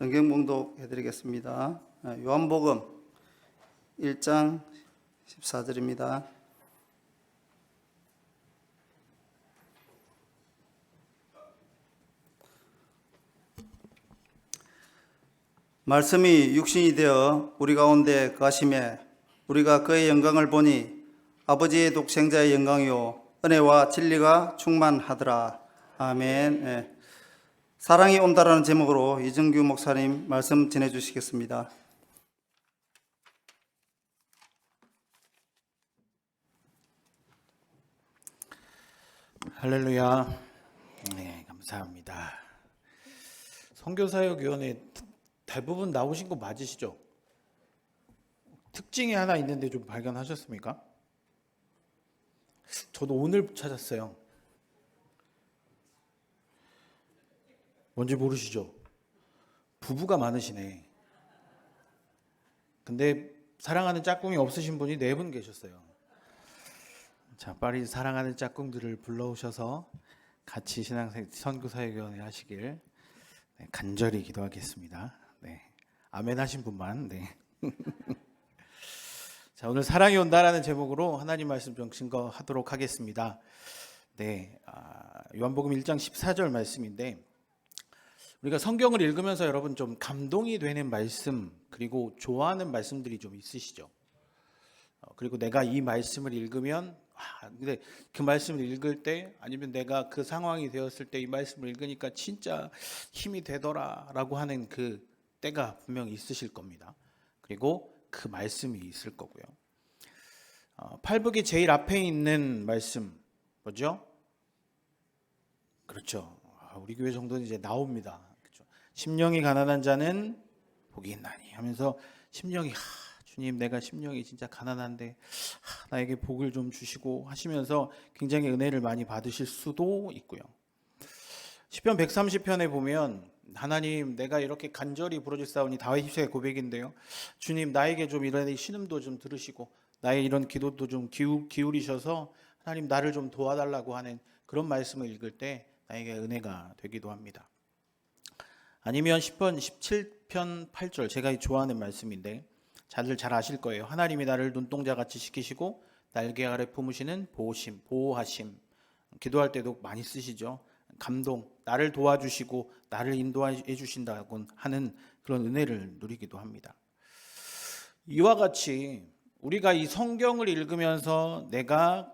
성경 봉독 해드리겠습니다. 아, 요한복음 1장 14절입니다. 말씀이 육신이 되어 우리 가운데 거하심에 우리가 그의 영광을 보니 아버지의 독생자의 영광이요 은혜와 진리가 충만하더라. 아멘. 예. 사랑이 온다라는 제목으로 이정규 목사님 말씀 전해 주시겠습니다. 할렐루야. 네, 감사합니다. 선교사역위원회 대부분 나오신 거 맞으시죠? 특징이 하나 있는데 좀 발견하셨습니까? 저도 오늘 찾았어요. 뭔지 모르시죠? 부부가 많으시네. 근데 사랑하는 짝꿍이 없으신 분이 네 분 계셨어요. 자, 빨리 사랑하는 짝꿍들을 불러오셔서 같이 신앙 선교사역위원회 하시길 네, 간절히 기도하겠습니다. 네, 아멘 하신 분만. 네. 자, 오늘 사랑이 온다라는 제목으로 하나님 말씀 좀 증거하도록 하겠습니다. 네, 아, 요한복음 1장 14절 말씀인데 우리가 성경을 읽으면서 여러분 좀 감동이 되는 말씀 그리고 좋아하는 말씀들이 좀 있으시죠? 어, 그리고 내가 이 말씀을 읽으면 아, 근데 그 말씀을 읽을 때 아니면 내가 그 상황이 되었을 때 이 말씀을 읽으니까 진짜 힘이 되더라라고 하는 그 때가 분명히 있으실 겁니다. 그리고 그 말씀이 있을 거고요. 어, 팔복이 제일 앞에 있는 말씀 뭐죠? 그렇죠. 아, 우리 교회 정도는 이제 나옵니다. 심령이 가난한 자는 복이 있나니 하면서 심령이 하, 주님 내가 심령이 진짜 가난한데 하, 나에게 복을 좀 주시고 하시면서 굉장히 은혜를 많이 받으실 수도 있고요. 시편 130편에 보면 하나님 내가 이렇게 간절히 부르짖사오니 다윗의 고백인데요. 주님 나에게 좀 이런 신음도 좀 들으시고 나의 이런 기도도 좀 기우, 기울이셔서 하나님 나를 좀 도와달라고 하는 그런 말씀을 읽을 때 나에게 은혜가 되기도 합니다. 아니면 10편 17편 8절 제가 좋아하는 말씀인데 다들 잘 아실 거예요. 하나님이 나를 눈동자 같이 시키시고 날개 아래 품으시는 보호심, 보호하심. 기도할 때도 많이 쓰시죠. 감동, 나를 도와주시고 나를 인도해 주신다고 하는 그런 은혜를 누리기도 합니다. 이와 같이 우리가 이 성경을 읽으면서 내가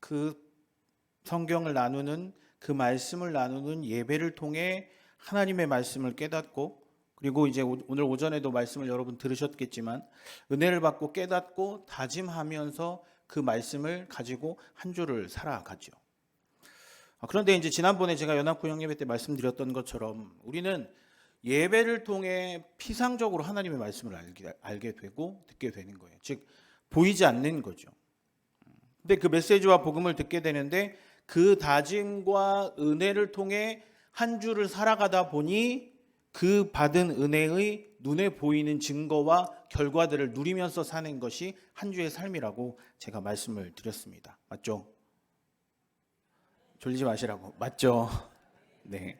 그 성경을 나누는 그 말씀을 나누는 예배를 통해 하나님의 말씀을 깨닫고 그리고 이제 오- 오늘 오전에도 말씀을 여러분 들으셨겠지만 은혜를 받고 깨닫고 다짐하면서 그 말씀을 가지고 한 주를 살아가죠. 아, 그런데 이제 지난번에 제가 연합군 형예배 때 말씀드렸던 것처럼 우리는 예배를 통해 피상적으로 하나님의 말씀을 알게, 알게 되고 듣게 되는 거예요. 즉 보이지 않는 거죠. 근데 그 메시지와 복음을 듣게 되는데 그 다짐과 은혜를 통해 한 주를 살아가다 보니 그 받은 은혜의 눈에 보이는 증거와 결과들을 누리면서 사는 것이 한 주의 삶이라고 제가 말씀을 드렸습니다. 맞죠? 졸리지 마시라고. 맞죠? 네.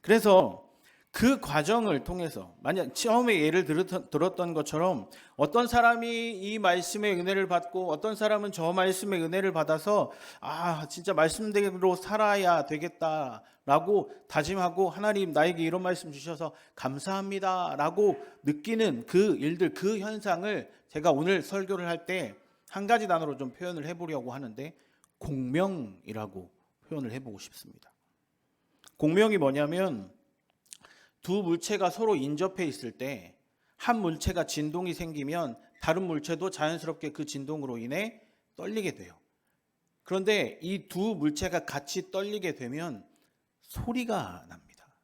그래서 그 과정을 통해서 만약 처음에 예를 들었- 들었던 것처럼 어떤 사람이 이 말씀의 은혜를 받고 어떤 사람은 저 말씀의 은혜를 받아서 아 진짜 말씀대로 살아야 되겠다라고 다짐하고 하나님 나에게 이런 말씀 주셔서 감사합니다라고 느끼는 그 일들 그 현상을 제가 오늘 설교를 할 때 한 가지 단어로 좀 표현을 해보려고 하는데 공명이라고 표현을 해보고 싶습니다. 공명이 뭐냐면 두 물체가 서로 인접해 있을 때 한 물체가 진동이 생기면 다른 물체도 자연스럽게 그 진동으로 인해 떨리게 돼요. 그런데 이 두 물체가 같이 떨리게 되면 소리가 납니다.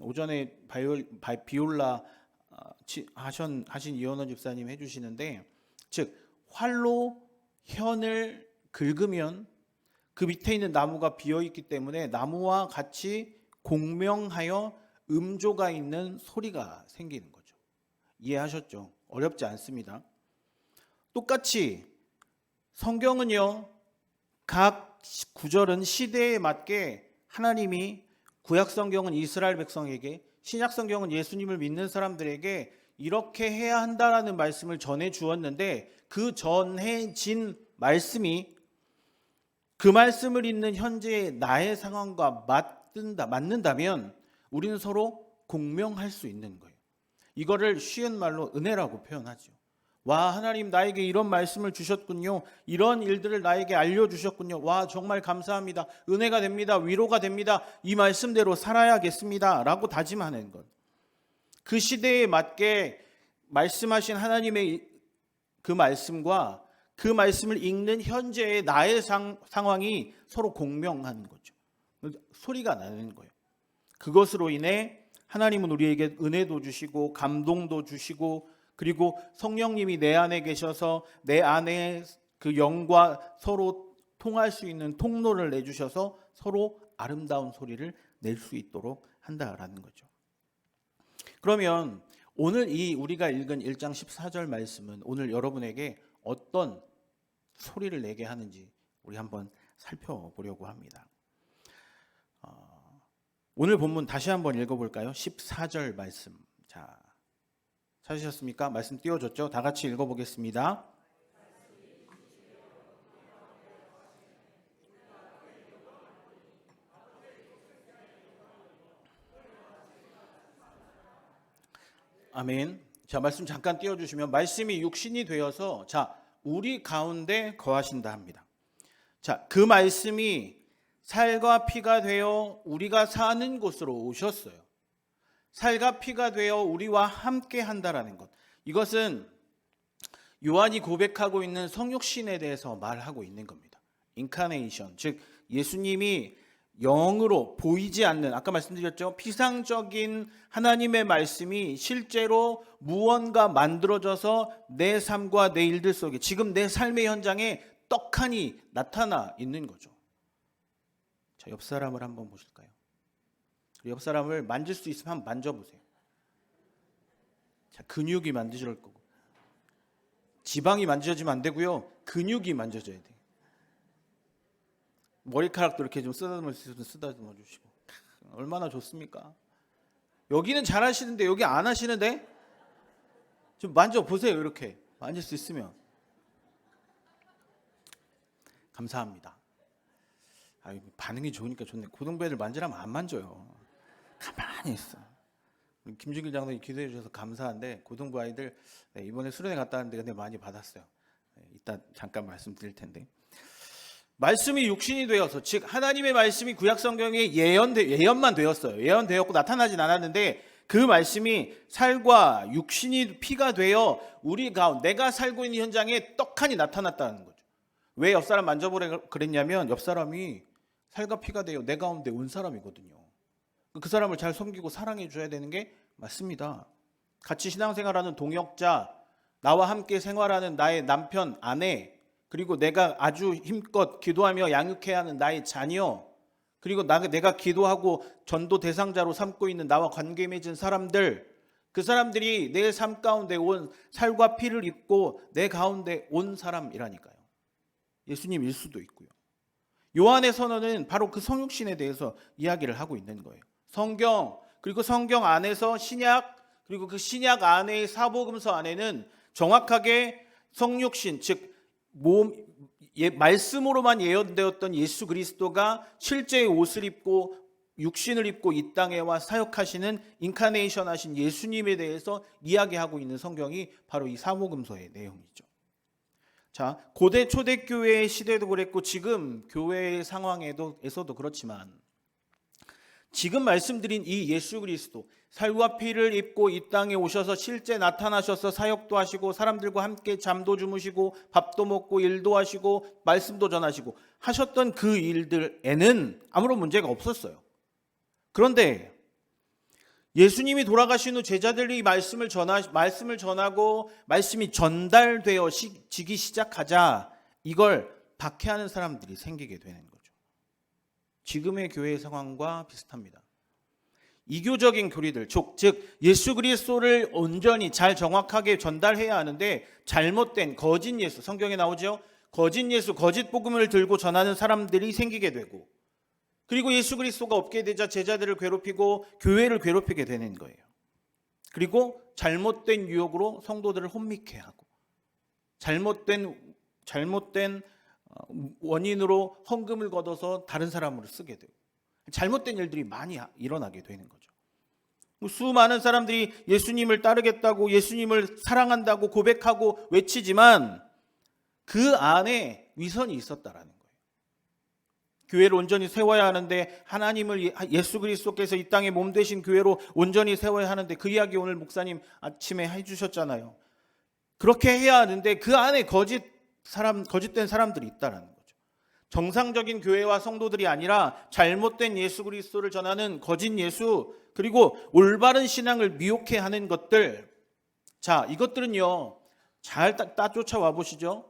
오전에 바이올, 바- 비올라 어, 치- 하신, 하신 이현원 집사님 해주시는데 즉 활로 현을 긁으면 그 밑에 있는 나무가 비어 있기 때문에 나무와 같이 공명하여 음조가 있는 소리가 생기는 거죠. 이해하셨죠? 어렵지 않습니다. 똑같이 성경은요, 각 구절은 시대에 맞게 하나님이 구약 성경은 이스라엘 백성에게 신약 성경은 예수님을 믿는 사람들에게 이렇게 해야 한다라는 말씀을 전해 주었는데 그 전해진 말씀이 그 말씀을 읽는 현재의 나의 상황과 맞든다 맞는다면 우리는 서로 공명할 수 있는 거예요. 이거를 쉬운 말로 은혜라고 표현하죠. 와 하나님 나에게 이런 말씀을 주셨군요. 이런 일들을 나에게 알려 주셨군요. 와 정말 감사합니다. 은혜가 됩니다. 위로가 됩니다. 이 말씀대로 살아야겠습니다 라고 다짐하는 것. 그 시대에 맞게 말씀하신 하나님의 그 말씀과 그 말씀을 읽는 현재의 나의 상, 상황이 서로 공명하는 거죠. 소리가 나는 거예요. 그것으로 인해 하나님은 우리에게 은혜도 주시고 감동도 주시고 그리고 성령님이 내 안에 계셔서 내 안에 그 영과 서로 통할 수 있는 통로를 내주셔서 서로 아름다운 소리를 낼 수 있도록 한다라는 거죠. 그러면 오늘 이 우리가 읽은 1장 14절 말씀은 오늘 여러분에게 어떤 소리를 내게 하는지 우리 한번 살펴보려고 합니다. 어, 오늘 본문 다시 한번 읽어볼까요? 14절 말씀. 자, 찾으셨습니까? 말씀 띄워줬죠? 다 같이 읽어보겠습니다. 아멘. 자, 말씀 잠깐 띄워주시면 말씀이 육신이 되어서 자, 우리 가운데 거하신다 합니다. 자, 그 말씀이 살과 피가 되어 우리가 사는 곳으로 오셨어요. 살과 피가 되어 우리와 함께 한다라는 것. 이것은 요한이 고백하고 있는 성육신에 대해서 말하고 있는 겁니다. 인카네이션, 즉 예수님이 영으로 보이지 않는 아까 말씀드렸죠 피상적인 하나님의 말씀이 실제로 무언가 만들어져서 내 삶과 내 일들 속에 지금 내 삶의 현장에 떡하니 나타나 있는 거죠. 자, 옆 사람을 한번 보실까요? 옆 사람을 만질 수 있으면 한번 만져보세요. 자, 근육이 만져질 거고 지방이 만져지면 안 되고요. 근육이 만져져야 돼요. 머리카락도 이렇게 좀수 있으면 쓰다듬어 주시고 얼마나 좋습니까? 여기는 잘 하시는데 여기 안 하시는데 좀 만져 보세요 이렇게 만질 수 있으면 감사합니다. 아 반응이 좋으니까 좋네. 고등배들 만지라면 안 만져요. 가만히 있어. 김준길 장로님 기도해 주셔서 감사한데 고등부 아이들 네, 이번에 수련회 갔다 왔는데 근데 많이 받았어요. 네, 이따 잠깐 말씀드릴 텐데. 말씀이 육신이 되어서 즉 하나님의 말씀이 구약 성경에 예언 예언만 되었어요. 예언되었고 나타나진 않았는데 그 말씀이 살과 육신이 피가 되어 우리 가운데 내가 살고 있는 현장에 떡하니 나타났다는 거죠. 왜 옆 사람 만져보래 그랬냐면 옆 사람이 살과 피가 되어 내 가운데 온 사람이거든요. 그 사람을 잘 섬기고 사랑해 줘야 되는 게 맞습니다. 같이 신앙생활하는 동역자, 나와 함께 생활하는 나의 남편, 아내, 그리고 내가 아주 힘껏 기도하며 양육해야 하는 나의 자녀, 그리고 나, 내가 기도하고 전도 대상자로 삼고 있는 나와 관계 맺은 사람들, 그 사람들이 내 삶 가운데 온 살과 피를 입고 내 가운데 온 사람이라니까요. 예수님일 수도 있고요. 요한의 선언은 바로 그 성육신에 대해서 이야기를 하고 있는 거예요. 성경, 그리고 성경 안에서 신약, 그리고 그 신약 안에의 사복음서 안에는 정확하게 성육신, 즉 몸 예, 말씀으로만 예언되었던 예수 그리스도가 실제의 옷을 입고 육신을 입고 이 땅에 와 사역하시는 인카네이션 하신 예수님에 대해서 이야기하고 있는 성경이 바로 이 사복음서의 내용이죠. 자, 고대 초대교회의 시대도 그랬고 지금 교회의 상황에서도 그렇지만 지금 말씀드린 이 예수 그리스도 살과 피를 입고 이 땅에 오셔서 실제 나타나셔서 사역도 하시고 사람들과 함께 잠도 주무시고 밥도 먹고 일도 하시고 말씀도 전하시고 하셨던 그 일들에는 아무런 문제가 없었어요. 그런데 예수님이 돌아가신 후 제자들이 말씀을 전하 말씀을 전하고 말씀이 전달되어 지기 시작하자 이걸 박해하는 사람들이 생기게 되는 거죠. 지금의 교회 상황과 비슷합니다. 이교적인 교리들, 즉 예수 그리스도를 온전히 잘 정확하게 전달해야 하는데 잘못된 거짓 예수, 성경에 나오죠. 거짓 예수, 거짓 복음을 들고 전하는 사람들이 생기게 되고 그리고 예수 그리스도가 없게 되자 제자들을 괴롭히고 교회를 괴롭히게 되는 거예요. 그리고 잘못된 유혹으로 성도들을 혼미케 하고 잘못된 잘못된 어, 원인으로 헌금을 걷어서 다른 사람으로 쓰게 되고 잘못된 일들이 많이 일어나게 되는 거죠. 수많은 사람들이 예수님을 따르겠다고 예수님을 사랑한다고 고백하고 외치지만 그 안에 위선이 있었다라는. 교회를 온전히 세워야 하는데 하나님을 예수 그리스도께서 이 땅에 몸 되신 교회로 온전히 세워야 하는데 그 이야기 오늘 목사님 아침에 해 주셨잖아요. 그렇게 해야 하는데 그 안에 거짓 사람 거짓된 사람들이 있다라는 거죠. 정상적인 교회와 성도들이 아니라 잘못된 예수 그리스도를 전하는 거짓 예수 그리고 올바른 신앙을 미혹해 하는 것들 자, 이것들은요. 잘 따, 따 쫓아와 보시죠.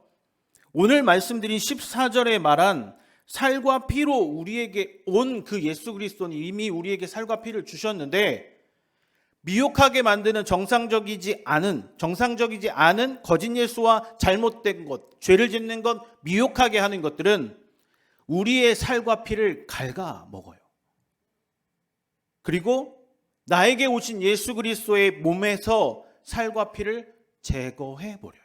오늘 말씀드린 14절에 말한 살과 피로 우리에게 온 그 예수 그리스도는 이미 우리에게 살과 피를 주셨는데 미혹하게 만드는 정상적이지 않은 정상적이지 않은 거짓 예수와 잘못된 것, 죄를 짓는 것, 미혹하게 하는 것들은 우리의 살과 피를 갉아 먹어요. 그리고 나에게 오신 예수 그리스도의 몸에서 살과 피를 제거해 버려요.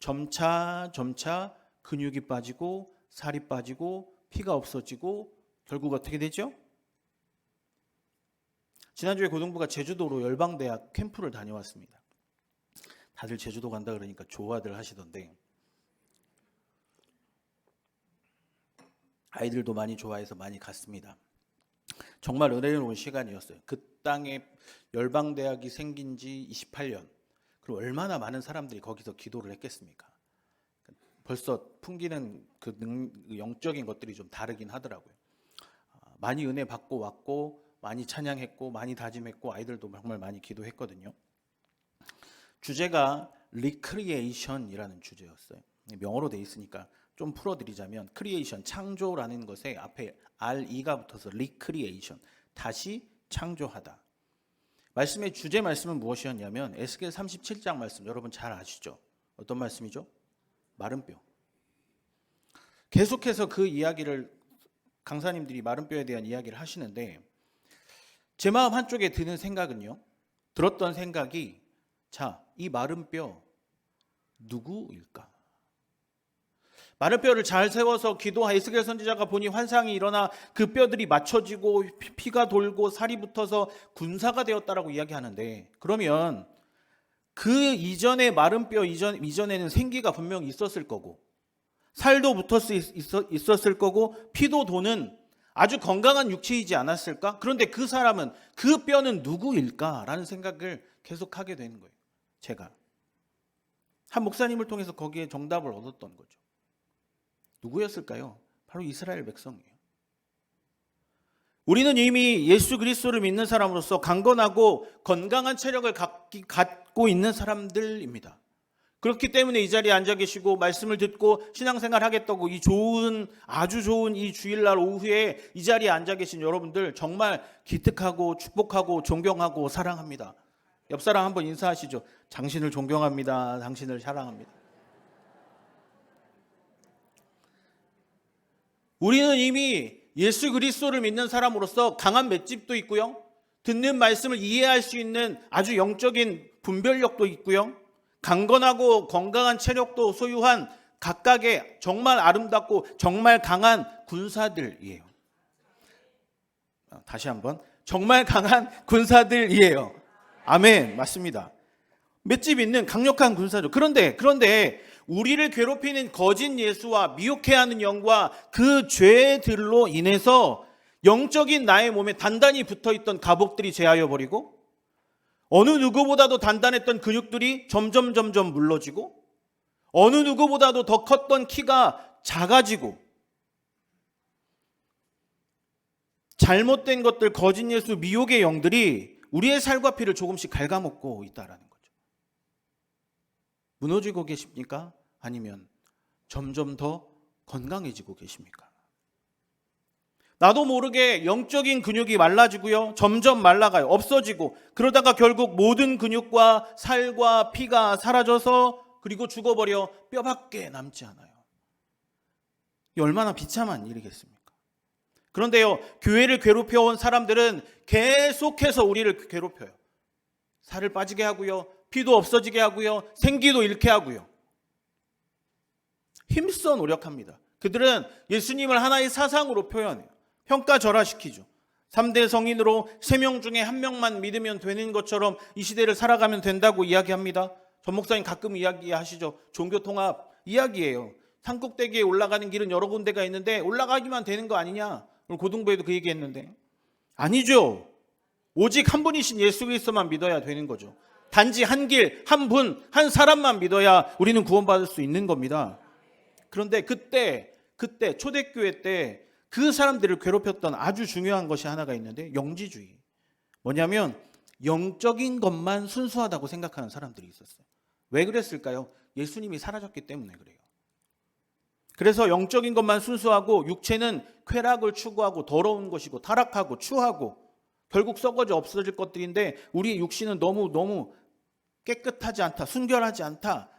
점차 점차 근육이 빠지고 살이 빠지고 피가 없어지고 결국 어떻게 되죠? 지난주에 고등부가 제주도로 열방대학 캠프를 다녀왔습니다. 다들 제주도 간다 그러니까 좋아들 하시던데 아이들도 많이 좋아해서 많이 갔습니다. 정말 은혜로운 시간이었어요. 그 땅에 열방대학이 생긴 지 28년. 그리고 얼마나 많은 사람들이 거기서 기도를 했겠습니까? 벌써 풍기는 그 능, 영적인 것들이 좀 다르긴 하더라고요. 아, 많이 은혜 받고 왔고, 많이 찬양했고, 많이 다짐했고, 아이들도 정말 많이 기도했거든요. 주제가 리크리에이션이라는 주제였어요. 명어로 돼 있으니까 좀 풀어드리자면 크리에이션 창조라는 것에 앞에 RE가 붙어서 리크리에이션 다시 창조하다. 말씀의 주제 말씀은 무엇이었냐면 에스겔 37장 말씀 여러분 잘 아시죠? 어떤 말씀이죠? 마른 뼈. 계속해서 그 이야기를 강사님들이 마른 뼈에 대한 이야기를 하시는데 제 마음 한쪽에 드는 생각은요. 들었던 생각이 자, 이 마른 뼈 누구일까? 마른 뼈를 잘 세워서 기도하 에스겔 선지자가 보니 환상이 일어나 그 뼈들이 맞춰지고 피가 돌고 살이 붙어서 군사가 되었다라고 이야기하는데 그러면 그 이전에 마른 뼈 이전 이전에는 생기가 분명 있었을 거고 살도 붙었 있었을 거고 피도 도는 아주 건강한 육체이지 않았을까? 그런데 그 사람은 그 뼈는 누구일까라는 생각을 계속 하게 되는 거예요. 제가 한 목사님을 통해서 거기에 정답을 얻었던 거죠. 누구였을까요? 바로 이스라엘 백성이에요. 우리는 이미 예수 그리스도를 믿는 사람으로서 강건하고 건강한 체력을 갖고 있는 사람들입니다. 그렇기 때문에 이 자리에 앉아 계시고 말씀을 듣고 신앙생활 하겠다고 이 좋은 아주 좋은 이 주일날 오후에 이 자리에 앉아 계신 여러분들 정말 기특하고 축복하고 존경하고 사랑합니다. 옆 사람 한번 인사하시죠. 당신을 존경합니다. 당신을 사랑합니다. 우리는 이미 예수 그리스도를 믿는 사람으로서 강한 맷집도 있고요. 듣는 말씀을 이해할 수 있는 아주 영적인 분별력도 있고요. 강건하고 건강한 체력도 소유한 각각의 정말 아름답고 정말 강한 군사들이에요. 다시 한번 정말 강한 군사들이에요. 아멘. 맞습니다. 맷집 있는 강력한 군사죠. 그런데 그런데 우리를 괴롭히는 거짓 예수와 미혹해 하는 영과 그 죄들로 인해서 영적인 나의 몸에 단단히 붙어 있던 갑옷들이 제하여 버리고 어느 누구보다도 단단했던 근육들이 점점 점점 물러지고 어느 누구보다도 더 컸던 키가 작아지고 잘못된 것들 거짓 예수 미혹의 영들이 우리의 살과 피를 조금씩 갉아먹고 있다라는 거죠. 무너지고 계십니까? 아니면 점점 더 건강해지고 계십니까? 나도 모르게 영적인 근육이 말라지고요. 점점 말라가요. 없어지고. 그러다가 결국 모든 근육과 살과 피가 사라져서 그리고 죽어버려 뼈밖에 남지 않아요. 이 얼마나 비참한 일이겠습니까? 그런데요, 교회를 괴롭혀온 사람들은 계속해서 우리를 괴롭혀요. 살을 빠지게 하고요, 피도 없어지게 하고요, 생기도 잃게 하고요. 힘써 노력합니다. 그들은 예수님을 하나의 사상으로 표현해요. 평가절하시키죠. 3대 성인으로 3명 중에 한 명만 믿으면 되는 것처럼 이 시대를 살아가면 된다고 이야기합니다. 전 목사님 가끔 이야기하시죠. 종교통합 이야기예요. 산꼭대기에 올라가는 길은 여러 군데가 있는데 올라가기만 되는 거 아니냐? 오늘 고등부에도 그 얘기했는데 아니죠. 오직 한 분이신 예수 그리스도만 믿어야 되는 거죠. 단지 한 길, 한 분, 한 사람만 믿어야 우리는 구원받을 수 있는 겁니다. 그런데 그때, 그때 초대교회 때 그 사람들을 괴롭혔던 아주 중요한 것이 하나가 있는데 영지주의. 뭐냐면 영적인 것만 순수하다고 생각하는 사람들이 있었어요. 왜 그랬을까요? 예수님이 사라졌기 때문에 그래요. 그래서 영적인 것만 순수하고 육체는 쾌락을 추구하고 더러운 것이고 타락하고 추하고 결국 썩어져 없어질 것들인데 우리의 육신은 너무 너무 깨끗하지 않다, 순결하지 않다.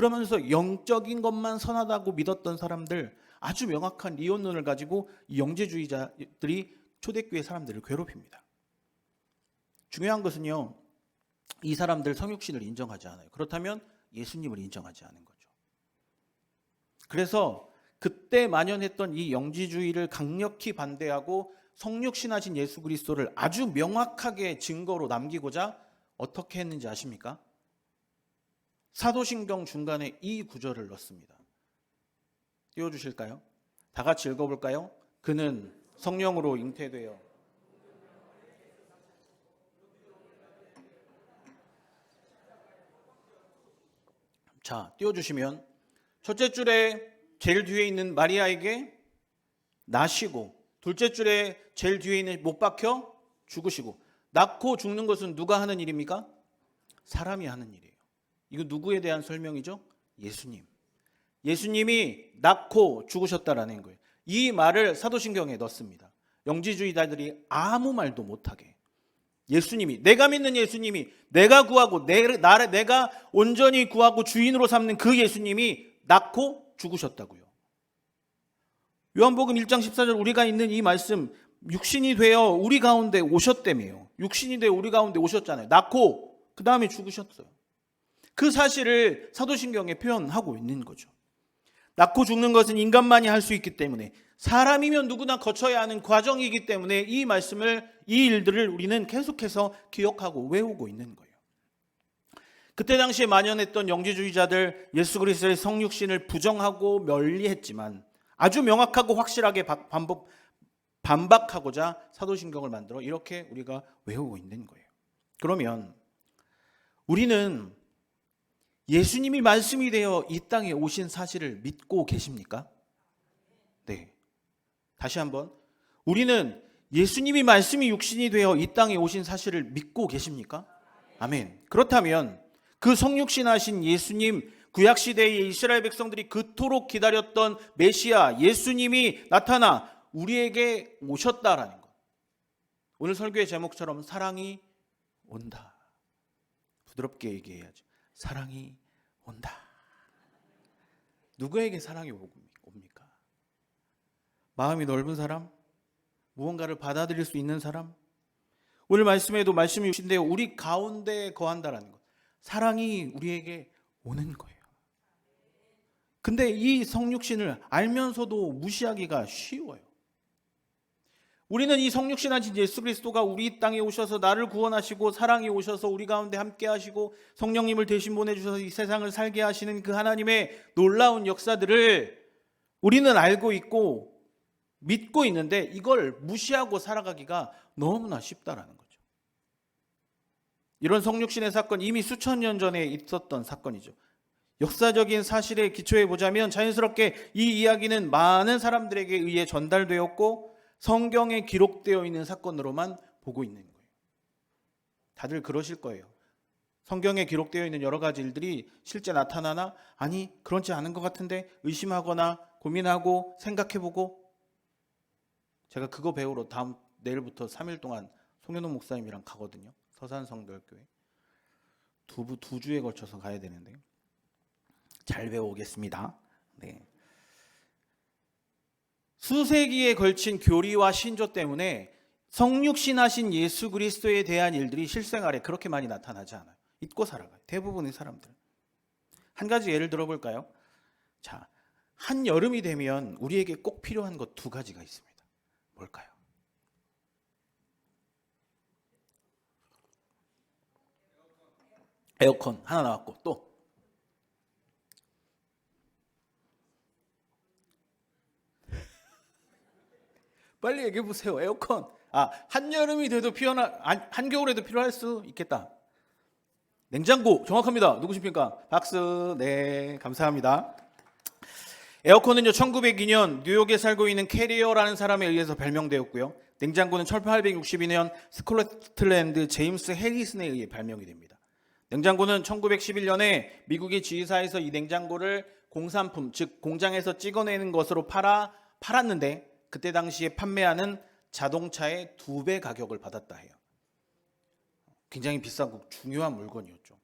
그러면서 영적인 것만 선하다고 믿었던 사람들 아주 명확한 이혼론을 가지고 이 영재주의자들이 초대교회 사람들을 괴롭힙니다. 중요한 것은요. 이 사람들 성육신을 인정하지 않아요. 그렇다면 예수님을 인정하지 않은 거죠. 그래서 그때 만연했던 이 영지주의를 강력히 반대하고 성육신하신 예수 그리스도를 아주 명확하게 증거로 남기고자 어떻게 했는지 아십니까? 사도신경 중간에 이 구절을 넣습니다. 띄워 주실까요? 다 같이 읽어 볼까요? 그는 성령으로 잉태되어 자, 띄워 주시면 첫째 줄에 제일 뒤에 있는 마리아에게 나시고 둘째 줄에 제일 뒤에 있는 못 박혀 죽으시고 낳고 죽는 것은 누가 하는 일입니까? 사람이 하는 일이에요. 이거 누구에 대한 설명이죠? 예수님. 예수님이 낳고 죽으셨다라는 거예요. 이 말을 사도신경에 넣습니다. 영지주의자들이 아무 말도 못하게. 예수님이 내가 믿는 예수님이 내가 구하고 내, 나, 내가 온전히 구하고 주인으로 삼는 그 예수님이 낳고 죽으셨다고요. 요한복음 1장 14절 우리가 있는 이 말씀 육신이 되어 우리 가운데 오셨다며요. 육신이 되어 우리 가운데 오셨잖아요. 낳고 그 다음에 죽으셨어요. 그 사실을 사도신경에 표현하고 있는 거죠. 낳고 죽는 것은 인간만이 할 수 있기 때문에 사람이면 누구나 거쳐야 하는 과정이기 때문에 이 말씀을 이 일들을 우리는 계속해서 기억하고 외우고 있는 거예요. 그때 당시에 만연했던 영지주의자들 예수 그리스도의 성육신을 부정하고 멸리했지만 아주 명확하고 확실하게 반복 반박하고자 사도신경을 만들어 이렇게 우리가 외우고 있는 거예요. 그러면 우리는 예수님이 말씀이 되어 이 땅에 오신 사실을 믿고 계십니까? 네. 다시 한번. 우리는 예수님이 말씀이 육신이 되어 이 땅에 오신 사실을 믿고 계십니까? 아멘. 그렇다면 그 성육신 하신 예수님 구약 시대의 이스라엘 백성들이 그토록 기다렸던 메시아 예수님이 나타나 우리에게 오셨다라는 것. 오늘 설교의 제목처럼 사랑이 온다. 부드럽게 얘기해야죠. 사랑이 온다. 누구에게 사랑이 옵니까? 마음이 넓은 사람? 무언가를 받아들일 수 있는 사람? 오늘 말씀에도 말씀이 주신데요. 우리 가운데 거한다라는 것. 사랑이 우리에게 오는 거예요. 근데 이 성육신을 알면서도 무시하기가 쉬워요. 우리는 이 성육신 하신 예수 그리스도가 우리 땅에 오셔서 나를 구원하시고 사랑이 오셔서 우리 가운데 함께 하시고 성령님을 대신 보내주셔서 이 세상을 살게 하시는 그 하나님의 놀라운 역사들을 우리는 알고 있고 믿고 있는데 이걸 무시하고 살아가기가 너무나 쉽다라는 거죠. 이런 성육신의 사건 이미 수천 년 전에 있었던 사건이죠. 역사적인 사실에 기초해 보자면 자연스럽게 이 이야기는 많은 사람들에게 의해 전달되었고 성경에 기록되어 있는 사건으로만 보고 있는 거예요. 다들 그러실 거예요. 성경에 기록되어 있는 여러 가지 일들이 실제 나타나나 아니 그렇지 않은 것 같은데 의심하거나 고민하고 생각해보고 제가 그거 배우러 다음 내일부터 3일 동안 송현호 목사님이랑 가거든요. 서산 성결교회 두, 두 주에 걸쳐서 가야 되는데 잘 배워오겠습니다. 네. 수세기에 걸친 교리와 신조 때문에 성육신하신 예수 그리스도에 대한 일들이 실생활에 그렇게 많이 나타나지 않아요. 잊고 살아가요. 대부분의 사람들. 한 가지 예를 들어볼까요? 자, 한 여름이 되면 우리에게 꼭 필요한 것 두 가지가 있습니다. 뭘까요? 에어컨 하나 나왔고 또 빨리 얘기해 보세요. 에어컨. 아, 한여름이 돼도 안- 한겨울에도 필요할 수 있겠다. 냉장고 정확합니다. 누구십니까? 박수. 네, 감사합니다. 에어컨은요 1902년 뉴욕에 살고 있는 캐리어라는 사람에 의해서 발명되었고요. 냉장고는 1862년 스콜틀랜드 제임스 해리슨에 의해 발명이 됩니다. 냉장고는 1911년에 미국의 지휘사에서 이 냉장고를 공산품 즉 공장에서 찍어내는 것으로 팔아 팔았는데 그때 당시에 판매하는 자동차의 두 배 가격을 받았다 해요. 굉장히 비싸고 중요한 물건이었죠.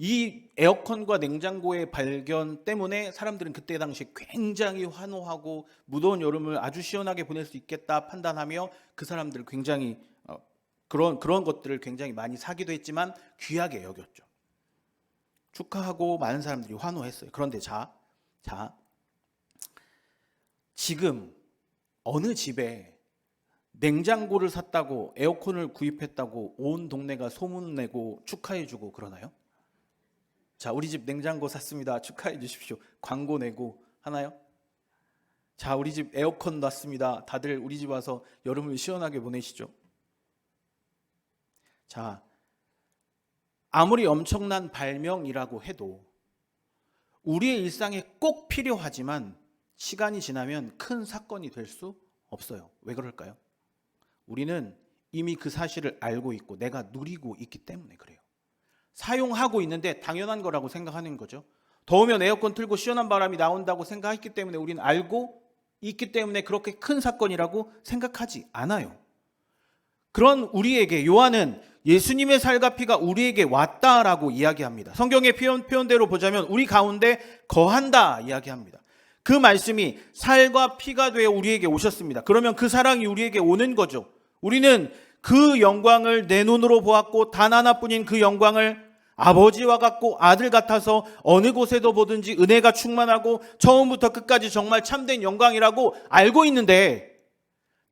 이 에어컨과 냉장고의 발견 때문에 사람들은 그때 당시 굉장히 환호하고 무더운 여름을 아주 시원하게 보낼 수 있겠다 판단하며 그 사람들 굉장히 어, 그런 그런 것들을 굉장히 많이 사기도 했지만 귀하게 여겼죠. 축하하고 많은 사람들이 환호했어요. 그런데 자, 자 지금 어느 집에 냉장고를 샀다고 에어컨을 구입했다고 온 동네가 소문내고 축하해주고 그러나요? 자, 우리 집 냉장고 샀습니다. 축하해 주십시오. 광고 내고 하나요? 자, 우리 집 에어컨 놨습니다. 다들 우리 집 와서 여름을 시원하게 보내시죠. 자, 아무리 엄청난 발명이라고 해도 우리의 일상에 꼭 필요하지만 시간이 지나면 큰 사건이 될 수 없어요. 왜 그럴까요? 우리는 이미 그 사실을 알고 있고 내가 누리고 있기 때문에 그래요. 사용하고 있는데 당연한 거라고 생각하는 거죠. 더우면 에어컨 틀고 시원한 바람이 나온다고 생각했기 때문에 우리는 알고 있기 때문에 그렇게 큰 사건이라고 생각하지 않아요. 그런 우리에게 요한은 예수님의 살과 피가 우리에게 왔다라고 이야기합니다. 성경의 표현, 표현대로 보자면 우리 가운데 거한다 이야기합니다. 그 말씀이 살과 피가 되어 우리에게 오셨습니다. 그러면 그 사랑이 우리에게 오는 거죠. 우리는 그 영광을 내 눈으로 보았고 단 하나뿐인 그 영광을 아버지와 같고 아들 같아서 어느 곳에도 보든지 은혜가 충만하고 처음부터 끝까지 정말 참된 영광이라고 알고 있는데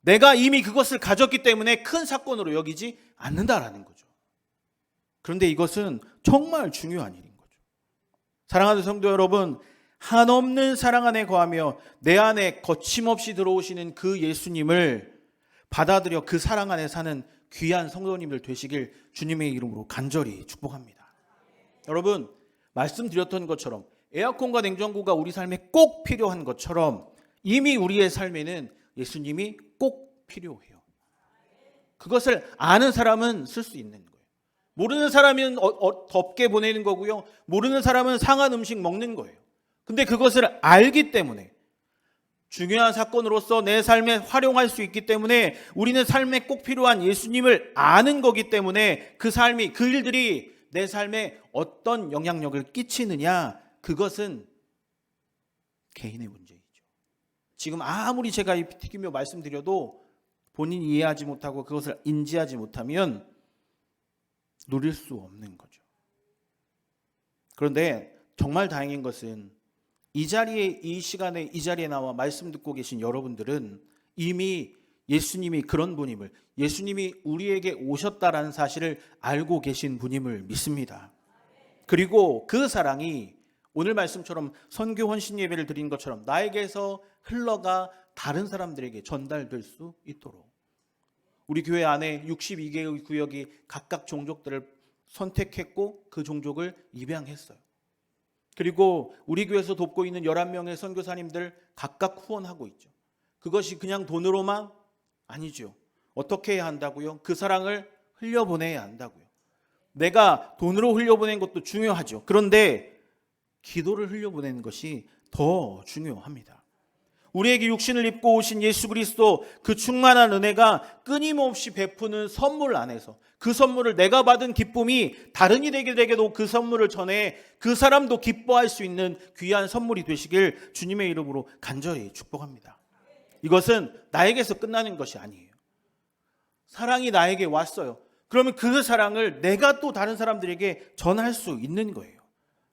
내가 이미 그것을 가졌기 때문에 큰 사건으로 여기지 않는다라는 거죠. 그런데 이것은 정말 중요한 일인 거죠. 사랑하는 성도 여러분, 한없는 사랑 안에 거하며 내 안에 거침없이 들어오시는 그 예수님을 받아들여 그 사랑 안에 사는 귀한 성도님들 되시길 주님의 이름으로 간절히 축복합니다. 여러분, 말씀드렸던 것처럼 에어컨과 냉장고가 우리 삶에 꼭 필요한 것처럼 이미 우리의 삶에는 예수님이 꼭 필요해요. 그것을 아는 사람은 쓸 수 있는 거예요. 모르는 사람은 어, 어, 덥게 보내는 거고요. 모르는 사람은 상한 음식 먹는 거예요. 근데 그것을 알기 때문에 중요한 사건으로서 내 삶에 활용할 수 있기 때문에 우리는 삶에 꼭 필요한 예수님을 아는 거기 때문에 그 삶이 그 일들이 내 삶에 어떤 영향력을 끼치느냐 그것은 개인의 문제이죠. 지금 아무리 제가 이 튀기며 말씀드려도 본인이 이해하지 못하고 그것을 인지하지 못하면 누릴 수 없는 거죠. 그런데 정말 다행인 것은 이 자리에 이 시간에 이 자리에 나와 말씀 듣고 계신 여러분들은 이미 예수님이 그런 분임을 예수님이 우리에게 오셨다라는 사실을 알고 계신 분임을 믿습니다. 그리고 그 사랑이 오늘 말씀처럼 선교 헌신 예배를 드린 것처럼 나에게서 흘러가 다른 사람들에게 전달될 수 있도록 우리 교회 안에 62개의 구역이 각각 종족들을 선택했고 그 종족을 입양했어요. 그리고 우리 교회에서 돕고 있는 11명의 선교사님들 각각 후원하고 있죠. 그것이 그냥 돈으로만 아니죠. 어떻게 해야 한다고요? 그 사랑을 흘려보내야 한다고요. 내가 돈으로 흘려보내는 것도 중요하죠. 그런데 기도를 흘려보내는 것이 더 중요합니다. 우리에게 육신을 입고 오신 예수 그리스도 그 충만한 은혜가 끊임없이 베푸는 선물 안에서 그 선물을 내가 받은 기쁨이 다른 이에게도 그 선물을 전해 그 사람도 기뻐할 수 있는 귀한 선물이 되시길 주님의 이름으로 간절히 축복합니다. 이것은 나에게서 끝나는 것이 아니에요. 사랑이 나에게 왔어요. 그러면 그 사랑을 내가 또 다른 사람들에게 전할 수 있는 거예요.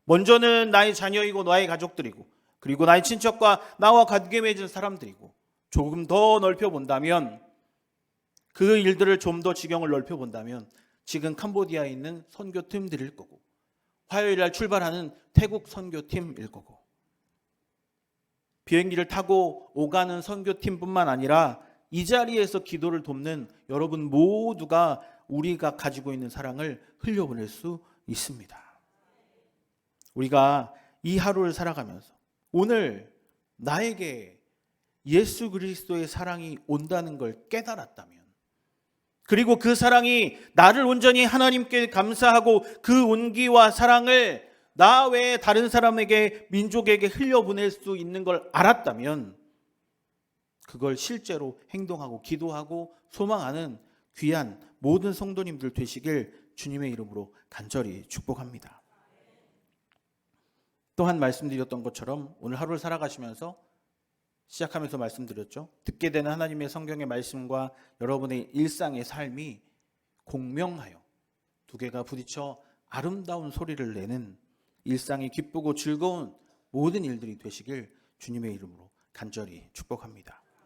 먼저는 나의 자녀이고 나의 가족들이고 그리고 나의 친척과 나와 관계 맺은 사람들이고 조금 더 넓혀 본다면 그 일들을 좀 더 지경을 넓혀 본다면 지금 캄보디아에 있는 선교팀들일 거고 화요일 날 출발하는 태국 선교팀일 거고 비행기를 타고 오가는 선교팀뿐만 아니라 이 자리에서 기도를 돕는 여러분 모두가 우리가 가지고 있는 사랑을 흘려보낼 수 있습니다. 우리가 이 하루를 살아가면서 오늘 나에게 예수 그리스도의 사랑이 온다는 걸 깨달았다면 그리고 그 사랑이 나를 온전히 하나님께 감사하고 그 온기와 사랑을 나 외에 다른 사람에게 민족에게 흘려보낼 수 있는 걸 알았다면 그걸 실제로 행동하고 기도하고 소망하는 귀한 모든 성도님들 되시길 주님의 이름으로 간절히 축복합니다. 또한 말씀드렸던 것처럼 오늘 하루를 살아가시면서 시작하면서 말씀드렸죠. 듣게 되는 하나님의 성경의 말씀과 여러분의 일상의 삶이 공명하여 두 개가 부딪혀 아름다운 소리를 내는 일상이 기쁘고 즐거운 모든 일들이 되시길 주님의 이름으로 간절히 축복합니다.